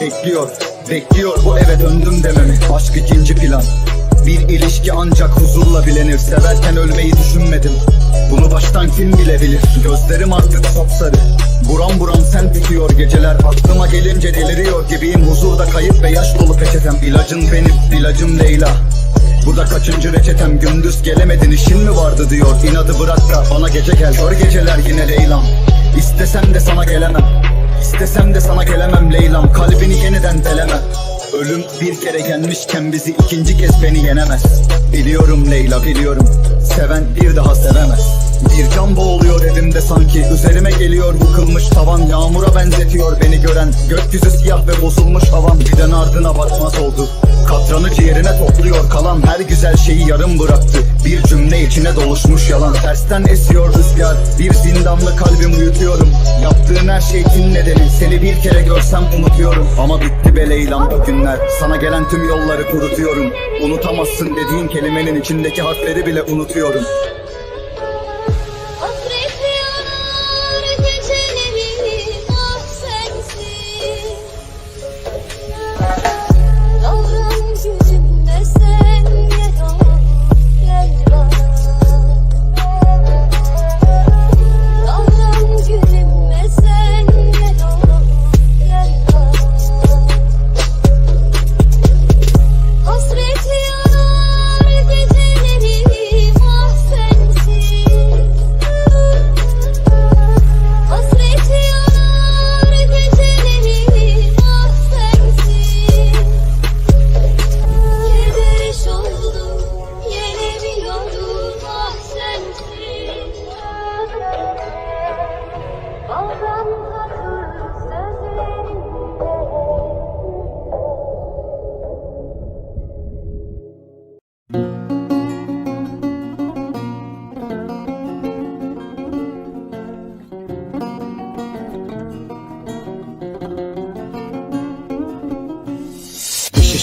Bekliyor bekliyor bu eve döndüm dememi Aşk ikinci plan. Bir ilişki ancak huzurla bilenir. Severken ölmeyi düşünmedim. Bunu baştan kim bilebilir? Gözlerim artık sapsarı Buram buram sen tutuyor geceler. Aklıma gelince deliriyor gibiyim. Huzurda kayıp ve yaş dolu peçetem. İlacın benim ilacım Leyla. Bu da kaçıncı reçetem? Gündüz gelemedin işin mi vardı diyor. İnadı bırak da bana gece gel. Kör geceler yine Leylam. İstesem de sana gelemem İstesem de sana gelemem Leylam. Kalbini yeniden delemem Ölüm bir kere gelmişken bizi ikinci kez beni yenemez. Biliyorum Leyla biliyorum. Seven bir daha sevemez bir can boğuluyor evimde sanki. Üzerime geliyor yıkılmış tavan. Yağmura benzetiyor beni gören. Gökyüzü siyah ve bozulmuş havan. Giden ardına bakmaz oldu Katranı ciğerine topluyor kalan. Her güzel şeyi yarım bıraktı. Bir cümle içine doluşmuş yalan. Tersten esiyor rüzgar. Bir zindanlı kalbim uyutuyorum. Yaptığın her şeyin nedeni. Seni bir kere görsem unutuyorum. Ama bitti be Leyla'm o günler. Sana gelen tüm yolları kurutuyorum. Unutamazsın dediğin kelimenin içindeki harfleri bile unutuyorum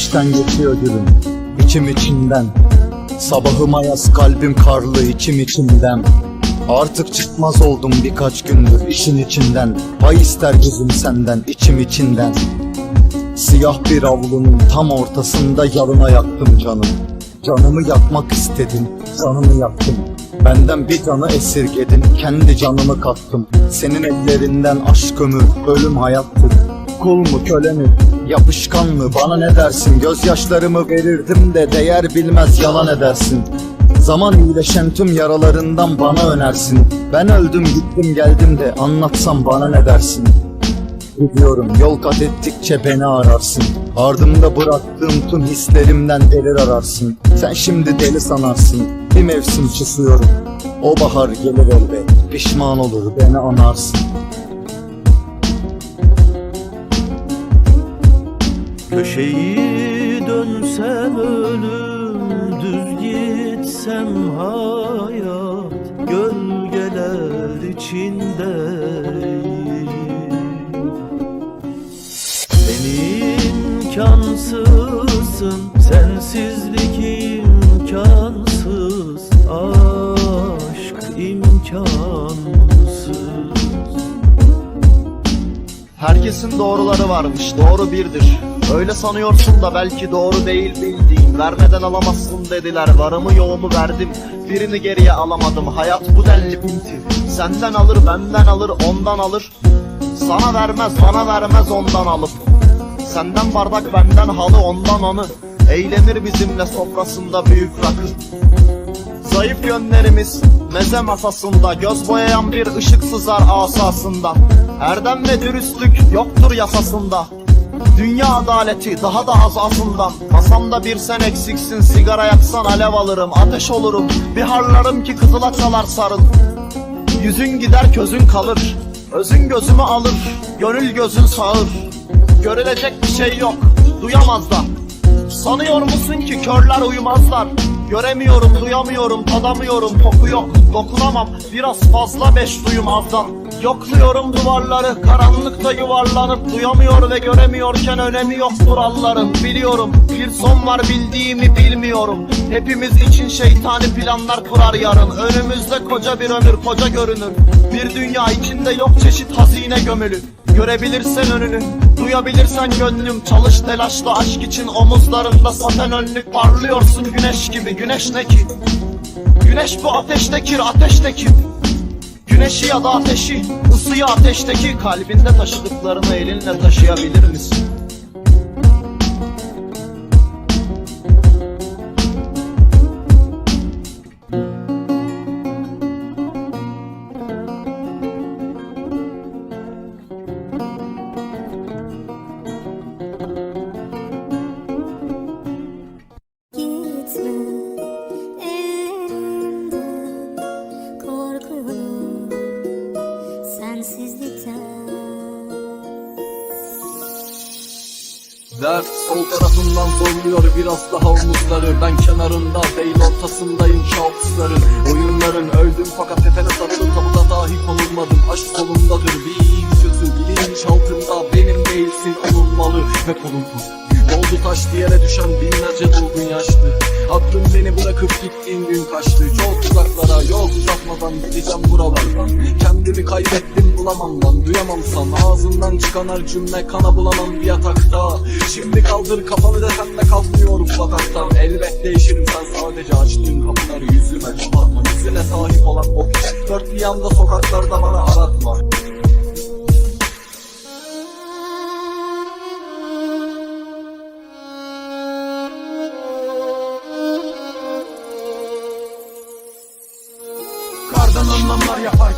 İş işten geçiyor gülüm. İçim içinden. Sabahım ayaz kalbim karlı içim içimden Artık çıkmaz oldum birkaç gündür işin içinden. Pay ister gözüm senden içim içinden. Siyah bir avlunun tam ortasında yarına yaktım canım. Canımı yakmak istedin, canımı yaktım. Benden bir canı esirgedin, kendi canımı kattım. Senin ellerinden aşkımı, ölüm hayattır. Kul mu köle mi, yapışkan mı bana ne dersin? Gözyaşlarımı verirdim de değer bilmez yalan edersin. Zaman iyileşen tüm yaralarından bana önersin. Ben öldüm gittim geldim de anlatsam bana ne dersin? Gidiyorum yol kat ettikçe beni ararsın. Ardımda bıraktığım tüm hislerimden delir ararsın. Sen şimdi deli sanarsın Bir mevsim susuyorum. O bahar gelir elbet Pişman olur beni anarsın Köşeyi dönsem ölüm Düz gitsem hayat Gölgeler içindeyim Sen imkansızsın Sensizlik imkansız Aşk imkansız Herkesin doğruları varmış, doğru birdir. Öyle sanıyorsun da belki doğru değil bildiğin. Vermeden alamazsın dediler, varımı yoğumu verdim. Birini geriye alamadım, hayat bu denli pinti. Senden alır, benden alır, ondan alır. Sana vermez, bana vermez ondan alıp. Senden bardak, benden halı, ondan anı. Eğlenir bizimle sofrasında büyük rakı. Zayıf yönlerimiz meze masasında Göz boyayan bir ışık sızar asasından Erdem ve dürüstlük yoktur yasasında Dünya adaleti daha da az azından Masamda bir sen eksiksin sigara yaksan alev alırım Ateş olurum. Bir harlarım ki kızıla çalar sarıl Yüzün gider közün kalır. Özün gözümü alır Gönül gözün sağır. Görülecek bir şey yok Duyamaz da Sanıyor musun ki körler uyumazlar? Göremiyorum, duyamıyorum, tadamıyorum, koku yok Dokunamam biraz fazla beş duyum azdan. Yokluyorum duvarları karanlıkta yuvarlanıp Duyamıyor ve göremiyorken önemi yok kuralların. Biliyorum bir son var bildiğimi bilmiyorum. Hepimiz için şeytani planlar kurar yarın. Önümüzde koca bir ömür koca görünür. Bir dünya içinde yok çeşit hazine gömülü Görebilirsen önünü, duyabilirsen gönlüm. Çalış telaşla aşk için omuzlarında saten önlük Parlıyorsun güneş gibi, güneş ne ki? Güneş bu ateştekir, ateşteki Güneşi ya da ateşi, ısıyı ateşteki Kalbinde taşıdıklarını elinle taşıyabilir misin? Tarafından zorluyor biraz daha omuzları. Ben kenarında değil ortasındayım şahısların Oyunların öldüm fakat tepene sarılıp tabuta dahi konulmadım. Aşk solundadır bir sözü bilinç altında Benim değilsin olunmalı ve korunmaz Oldu taş yere düşen binlerce dolgun yaşlı. Aklım beni bırakıp gittiğin gün kaçtı. Çok uzaklara yol uzatmadan gideceğim buralardan Kendimi kaybettim bulamam lan duyamam san Ağzından çıkan her cümle kana bulanan bir yatakta. Şimdi kaldır kafanı desen de kalkmıyorum bataktan Elbet değişirim sen sadece açtığın kapıları. Yüzüme kapatma Yüzüne sahip olan o piç Dört bir yanda sokaklarda bana aratma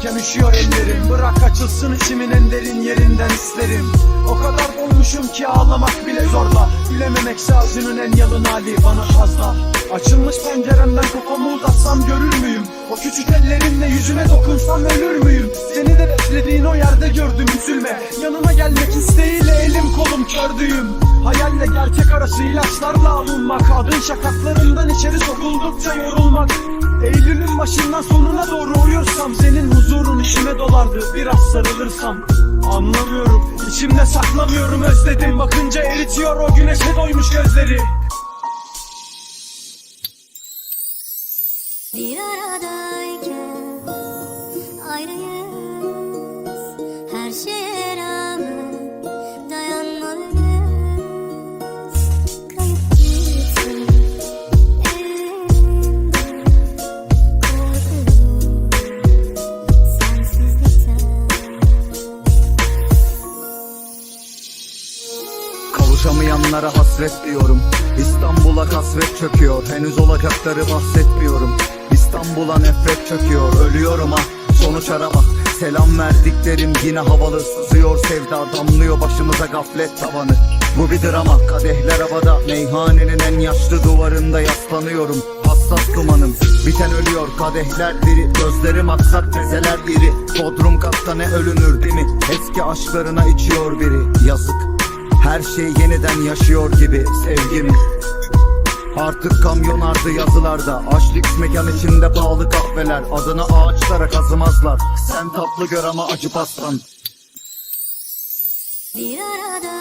yaparken üşüyor ellerim. Bırak açılsın içimin en derin yerinden isterim O kadar dolmuşum ki ağlamak bile zorla Gülememekse acının en yalın hali bana fazla. Açılmış penceremden kafamı uzatsam görür müyüm? O küçük ellerimle yüzüne dokunsam ölür müyüm? Seni de beklediğin o yerde gördüm üzülme. Yanına gelmek isteğiyle elim kolum kördüğüm Hayalle gerçek arası ilaçlarla alınmak Adın şakaklarından içeri sokuldukça yorulmak. Eylül'ün başından sonuna doğru uyursam dolardı biraz sarılırsam Anlamıyorum. İçimde saklamıyorum özledim. Bakınca eritiyor o güneşe doymuş gözleri. Bir aradayken hasret diyorum. İstanbul'a kasvet çöküyor Henüz olacakları bahsetmiyorum. İstanbul'a nefret çöküyor Ölüyorum ah. Sonuç arama Selam verdiklerim yine havalı. Sızıyor sevda damlıyor başımıza gaflet tavanı. Bu bir drama kadehler havada. Meyhanenin en yaşlı duvarında yaslanıyorum. Hassas dumanım biten ölüyor. Kadehler diri Gözlerim aksak mezeler iri Bodrum katta ne ölünür değil mi? Eski aşklarına içiyor biri. Yazık her şey yeniden yaşıyor gibi sevgimi Artık kamyon ardı yazılarda Aşlix mekan içinde pahalı kahveler. Adını ağaçlara kazımazlar. Sen tatlı gör ama acı pastan. Bir aradayken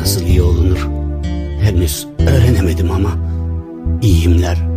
nasıl iyi olunur henüz öğrenemedim ama iyiyimler.